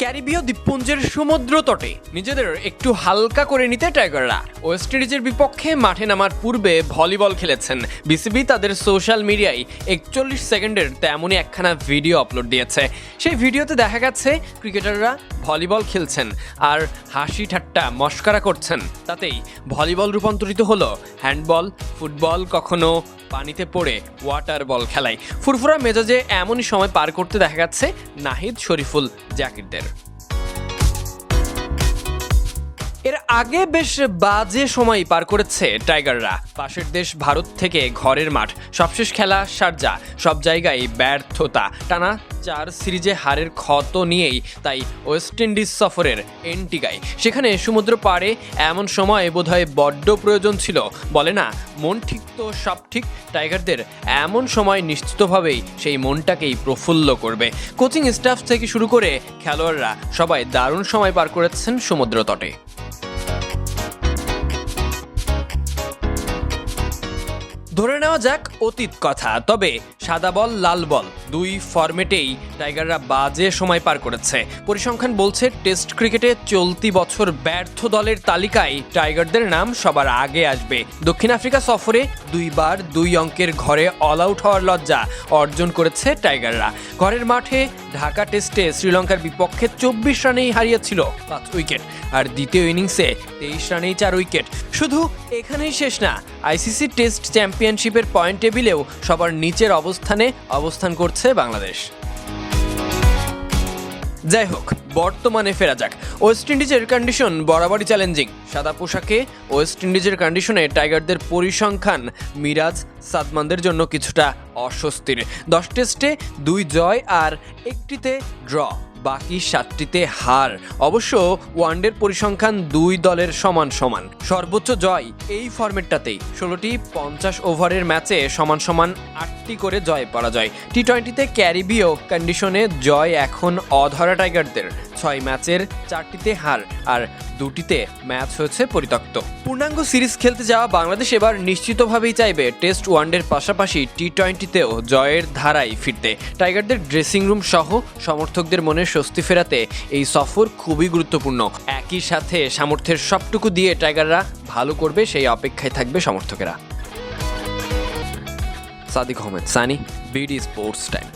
ক্যারিবীয় দ্বীপপুঞ্জের সমুদ্র তটে নিজেদের একটু হালকা করে নিতে টাইগাররা। ওয়েস্ট ইন্ডিজের বিপক্ষে মাঠে নামার পূর্বে ভলিবল খেলেছেন। বিসিবি তাদের সোশ্যাল মিডিয়ায় একচল্লিশ সেকেন্ডের তেমনই একখানা ভিডিও আপলোড দিয়েছে। সেই ভিডিওতে দেখা গেছে, ক্রিকেটাররা ভলিবল খেলছেন আর হাসি ঠাট্টা মস্কারা করছেন। তাতেই ভলিবল রূপান্তরিত হলো। হ্যান্ডবল, ফুটবল, কখনো পানিতে পড়ে ওয়াটার বল খেলায়। ফুরফুরা মেজাজে এমনই সময় পার করতে দেখা যাচ্ছে নাহিদ শরীফুল জাকিরদের। আগে বেশ বাজে সময় পার করেছে টাইগাররা। পাশের দেশ ভারত থেকে ঘরের মাঠ, সবশেষ খেলা শারজা সব জায়গায় ব্যর্থতা। টানা চার সিরিজে হারের ক্ষত নিয়েই তাই ওয়েস্ট ইন্ডিজ সফরের এন্টিগায়। সেখানে সমুদ্র পাড়ে এমন সময় বোধহয় বড্ড প্রয়োজন ছিল। বলে না, মন ঠিক তো সব ঠিক, টাইগারদের এমন সময় নিশ্চিতভাবেই সেই মনটাকেই প্রফুল্ল করবে। কোচিং স্টাফ থেকে শুরু করে খেলোয়াড়রা সবাই দারুণ সময় পার করেছেন সমুদ্র তটে। ধরে নেওয়া যাক অতীত কথা। তবে সাদা বল, লাল বল। দুই ফরম্যাটেই টাইগাররা বাজে সময় পার করেছে। পরিসংখ্যান বলছে, টেস্ট ক্রিকেটে চলতি বছর ব্যর্থ দলের তালিকায় টাইগারদের নাম সবার আগে আসবে। দক্ষিণ আফ্রিকা সফরে দুইবার দুই অঙ্কের ঘরে অল আউট হওয়ার লজ্জা অর্জন করেছে টাইগাররা। ঘরের মাঠে ঢাকা টেস্টে শ্রীলঙ্কার বিপক্ষে চব্বিশ রানেই হারিয়েছিল পাঁচ উইকেট, আর দ্বিতীয় ইনিংসে তেইশ রানেই চার উইকেট। শুধু এখানেই শেষ না, আইসিসি টেস্ট চ্যাম্পিয়নশিপের পয়েন্ট টেবিলেও সবার নিচের অবস্থানে অবস্থান করছে বাংলাদেশ। যাই হোক বর্তমানে ফেরা যাক। ওয়েস্ট ইন্ডিজের কন্ডিশন বরাবরই চ্যালেঞ্জিং সাদা পোশাকে ওয়েস্ট ইন্ডিজের কন্ডিশনে টাইগারদের পরিসংখ্যান মিরাজ সাদমানদের জন্য কিছুটা অস্বস্তির। দশ টেস্টে দুই জয় আর একটিতে ড্র বাকি সাতটিতে হার। অবশ্য ওয়ানডের পরিসংখ্যান দুই দলের সমান সমান। সর্বোচ্চ জয় এই ফর্মেটটাতেই ষোলোটি পঞ্চাশ ওভারের ম্যাচে সমান সমান আটটি করে জয় পরাজয়। টি টোয়েন্টিতে ক্যারিবীয় কন্ডিশনে জয় এখন অধরা টাইগারদের। ছয় ম্যাচের চারটিতে হার আর দুটিতে ম্যাচ হয়েছে পরিত্যক্ত। পূর্ণাঙ্গ সিরিজ খেলতে যাওয়া বাংলাদেশ এবার নিশ্চিতভাবেই চাইবে টেস্ট ওয়ানডের পাশাপাশি টি টোয়েন্টিতেও জয়ের ধারায় ফিরতে। টাইগারদের ড্রেসিং রুম সহ সমর্থকদের মনে স্বস্তি ফেরাতে এই সফর খুবই গুরুত্বপূর্ণ। একই সাথে সামর্থ্যের সবটুকু দিয়ে টাইগাররা ভালো করবে সেই অপেক্ষায় থাকবে সমর্থকেরা। Sadiq Ahmed, Sunny, BD sports time.